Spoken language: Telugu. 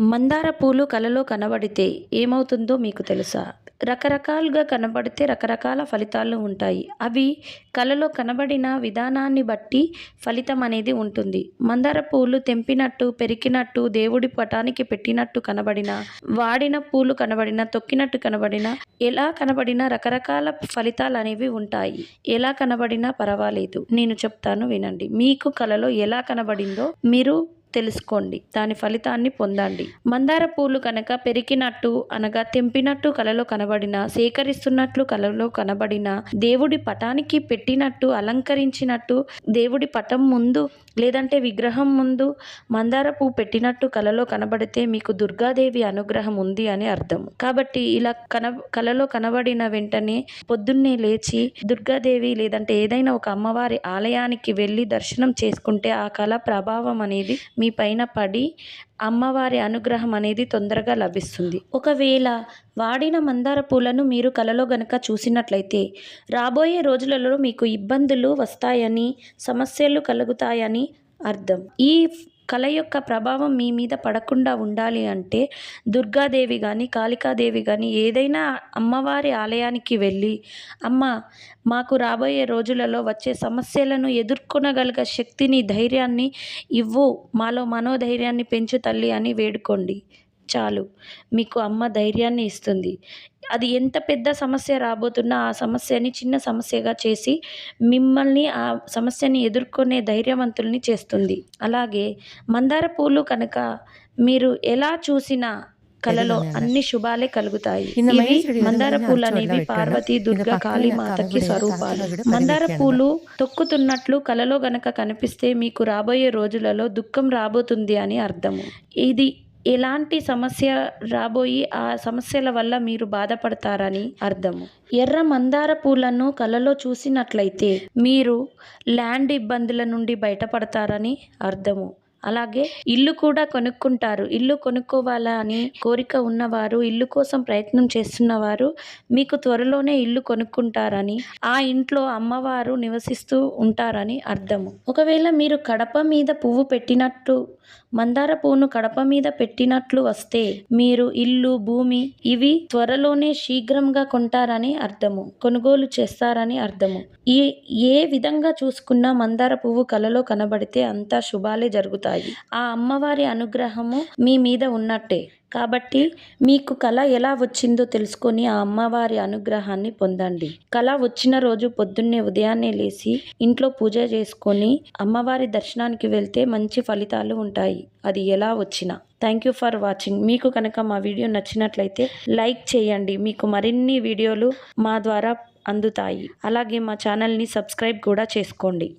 మందార పూలు కలలో కనబడితే ఏమవుతుందో మీకు తెలుసా? రకరకాలుగా కనబడితే రకరకాల ఫలితాలు ఉంటాయి. అవి కలలో కనబడిన విధానాన్ని బట్టి ఫలితం అనేది ఉంటుంది. మందార పూలు తెంపినట్టు పెరికినట్టు దేవుడి పటానికి పెట్టినట్టు కనబడిన వాడిన పూలు కనబడిన తొక్కినట్టు కనబడిన ఎలా కనబడినా రకరకాల ఫలితాలు అనేవి ఉంటాయి. ఎలా కనబడినా పర్వాలేదు. నేను చెప్తాను వినండి. మీకు కలలో ఎలా కనబడిందో మీరు తెలుసుకోండి. దాని ఫలితాన్ని పొందండి. మందార పూలు కనుక పెరిగినట్టు అనగా తెంపినట్టు కలలో కనబడిన సేకరిస్తున్నట్లు కలలో కనబడిన దేవుడి పటానికి పెట్టినట్టు అలంకరించినట్టు దేవుడి పటం ముందు లేదంటే విగ్రహం ముందు మందార పువ్వు పెట్టినట్టు కలలో కనబడితే మీకు దుర్గాదేవి అనుగ్రహం ఉంది అని అర్థం. కాబట్టి ఇలా కన కలలో కనబడిన వెంటనే పొద్దున్నే లేచి దుర్గాదేవి లేదంటే ఏదైనా ఒక అమ్మవారి ఆలయానికి వెళ్ళి దర్శనం చేసుకుంటే ఆ కళ ప్రభావం అనేది మీ పైన పడి అమ్మవారి అనుగ్రహం అనేది తొందరగా లభిస్తుంది. ఒకవేళ వాడిన మందార పూలను మీరు కలలో గనక చూసినట్లయితే రాబోయే రోజులలో మీకు ఇబ్బందులు వస్తాయని సమస్యలు కలుగుతాయని అర్థం. ఈ కళ యొక్క ప్రభావం మీ మీద పడకుండా ఉండాలి అంటే దుర్గాదేవి కానీ కాళికాదేవి కానీ ఏదైనా అమ్మవారి ఆలయానికి వెళ్ళి అమ్మ మాకు రాబోయే రోజులలో వచ్చే సమస్యలను ఎదుర్కొనగలిగే శక్తిని ధైర్యాన్ని ఇవ్వు. మాలో మనోధైర్యాన్ని పెంచు తల్లి అని వేడుకోండి. చాలు. మీకు అమ్మ ధైర్యాన్ని ఇస్తుంది. అది ఎంత పెద్ద సమస్య రాబోతున్నా ఆ సమస్యని చిన్న సమస్యగా చేసి మిమ్మల్ని ఆ సమస్యని ఎదుర్కొనే ధైర్యవంతుల్ని చేస్తుంది. అలాగే మందార పూలు కనుక మీరు ఎలా చూసినా కలలో అన్ని శుభాలే కలుగుతాయి. ఇవి మందార పూలు అనేవి పార్వతి దుర్గా కాళీమాతకి స్వరూపాలు. మందార పూలు తొక్కుతున్నట్లు కలలో గనక కనిపిస్తే మీకు రాబోయే రోజులలో దుఃఖం రాబోతుంది అని అర్థము. ఇది ఎలాంటి సమస్య రాబోయి ఆ సమస్యల వల్ల మీరు బాధపడతారని అర్థము ఎర్ర మందార పూలను కలలో చూసినట్లయితే మీరు ల్యాండ్ ఇబ్బందుల నుండి బయటపడతారని అర్థము. అలాగే ఇల్లు కూడా కొనుక్కుంటారు. ఇల్లు కొనుక్కోవాలా అని కోరిక ఉన్నవారు ఇల్లు కోసం ప్రయత్నం చేస్తున్నవారు మీకు త్వరలోనే ఇల్లు కొనుక్కుంటారని ఆ ఇంట్లో అమ్మవారు నివసిస్తూ ఉంటారని అర్థము. ఒకవేళ మీరు కడప మీద పువ్వు పెట్టినట్టు మందార పువ్వును కడప మీద పెట్టినట్లు వస్తే మీరు ఇల్లు భూమి ఇవి త్వరలోనే శీఘ్రంగా కొంటారని అర్థము. కొనుగోలు చేస్తారని అర్థము. ఈ ఏ విధంగా చూసుకున్నా మందార పువ్వు కలలో కనబడితే అంతా శుభాలే జరుగుతాయి. ఆ అమ్మవారి అనుగ్రహము మీ మీద ఉన్నట్టే. కాబట్టి మీకు కళ ఎలా వచ్చిందో తెలుసుకొని ఆ అమ్మవారి అనుగ్రహాన్ని పొందండి. కళ వచ్చిన రోజు పొద్దున్నే ఉదయాన్నే లేచి ఇంట్లో పూజ చేసుకొని అమ్మవారి దర్శనానికి వెళ్తే మంచి ఫలితాలు ఉంటాయి. అది ఎలా వచ్చినా. థ్యాంక్ యూ ఫర్ వాచింగ్ మీకు కనుక మా వీడియో నచ్చినట్లయితే లైక్ చేయండి. మీకు మరిన్ని వీడియోలు మా ద్వారా అందుతాయి. అలాగే మా ఛానల్ని సబ్స్క్రైబ్ కూడా చేసుకోండి.